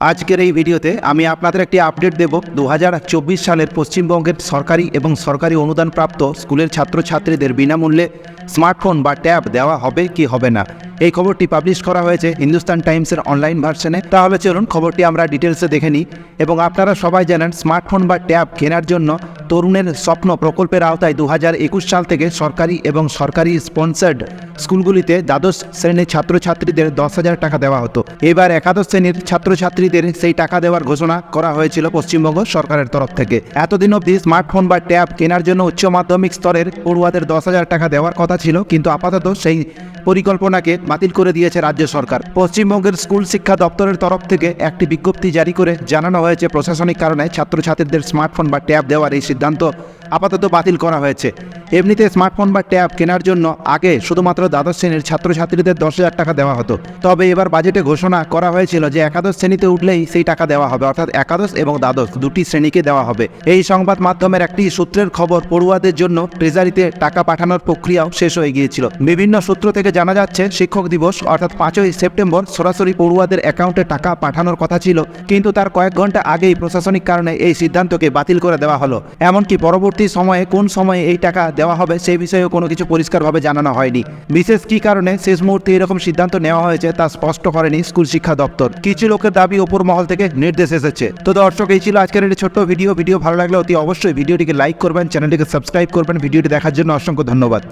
আজকের এই ভিডিওতে আমি আপনাদের একটি আপডেট দেব। দু হাজার চব্বিশ সালের পশ্চিমবঙ্গের সরকারি এবং সরকারি অনুদানপ্রাপ্ত স্কুলের ছাত্রছাত্রীদের বিনামূল্যে স্মার্টফোন বা ট্যাব দেওয়া হবে কি হবে না? এই খবরটি পাবলিশ করা হয়েছে হিন্দুস্তান টাইমসের অনলাইন ভার্সনে তাহলে চলুন খবরটি আমরা ডিটেলসে দেখে নিই। এবং আপনারা সবাই জানেন, স্মার্টফোন বা ট্যাব কেনার জন্য তরুণের স্বপ্ন প্রকল্পের আওতায় দু হাজার একুশ সাল থেকে সরকারি এবং সরকারি স্পন্সার্ড স্কুলগুলিতে দ্বাদশ শ্রেণির ছাত্রছাত্রীদের দশ হাজার টাকা দেওয়া হতো। এবার একাদশ শ্রেণির ছাত্রছাত্রীদের সেই টাকা দেওয়ার ঘোষণা করা হয়েছিল পশ্চিমবঙ্গ সরকারের তরফ থেকে। এতদিন অবধি স্মার্টফোন বা ট্যাব কেনার জন্য উচ্চ মাধ্যমিক স্তরের পড়ুয়াদের দশ হাজার টাকা দেওয়ার কথা ছিল, কিন্তু আপাতত সেই পরিকল্পনাকে বাতিল করে দিয়েছে রাজ্য সরকার। পশ্চিমবঙ্গের স্কুল শিক্ষা দপ্তরের তরফ থেকে একটি বিজ্ঞপ্তি জারি করে জানানো হয়েছে, প্রশাসনিক কারণে ছাত্রছাত্রীদের স্মার্টফোন বা ট্যাব দেওয়ার এই সিদ্ধান্ত আপাতত বাতিল করা হয়েছে। এমনিতে স্মার্টফোন বা ট্যাব কেনার জন্য আগে শুধুমাত্র দ্বাদশ শ্রেণির ছাত্রছাত্রীদের দশ হাজার টাকা দেওয়া হতো। তবে এবার বাজেটে ঘোষণা করা হয়েছিল যে একাদশ শ্রেণীতে উঠলেই সেই টাকা দেওয়া হবে, অর্থাৎ একাদশ এবং দ্বাদশ দুটি শ্রেণীকে দেওয়া হবে। এই সংবাদ মাধ্যমের একটি সূত্রের খবর, পড়ুয়াদের জন্য ট্রেজারিতে টাকা পাঠানোর প্রক্রিয়াও শেষ হয়ে গিয়েছিল। বিভিন্ন সূত্র থেকে জানা যাচ্ছে, শিক্ষক দিবস, অর্থাৎ পাঁচই সেপ্টেম্বর, সরাসরি পড়ুয়াদের অ্যাকাউন্টে টাকা পাঠানোর কথা ছিল, কিন্তু তার কয়েক ঘণ্টা আগেই প্রশাসনিক কারণে এই সিদ্ধান্তকে বাতিল করে দেওয়া হলো। এমনকি পরবর্তী সময়ে কোন সময়ে এই টাকা দেওয়া হবে, সেই বিষয়েও কোনো কিছু পরিষ্কারভাবে জানানো হয়নি। বিশেষ কি কারণে শেষ মুহূর্তে এরকম সিদ্ধান্ত নেওয়া হয়েছে তা স্পষ্ট করেনি স্কুল শিক্ষা দপ্তর। কিছু লোকের দাবি ওপর মহল থেকে নির্দেশ এসেছে। তো দর্শক, এই ছিল আজকের একটি ছোট্ট ভিডিও। ভিডিও ভালো লাগলে অতি অবশ্যই ভিডিওটিকে লাইক করবেন, চ্যানেলটিকে সাবস্ক্রাইব করবেন। ভিডিওটি দেখার জন্য অসংখ্য ধন্যবাদ।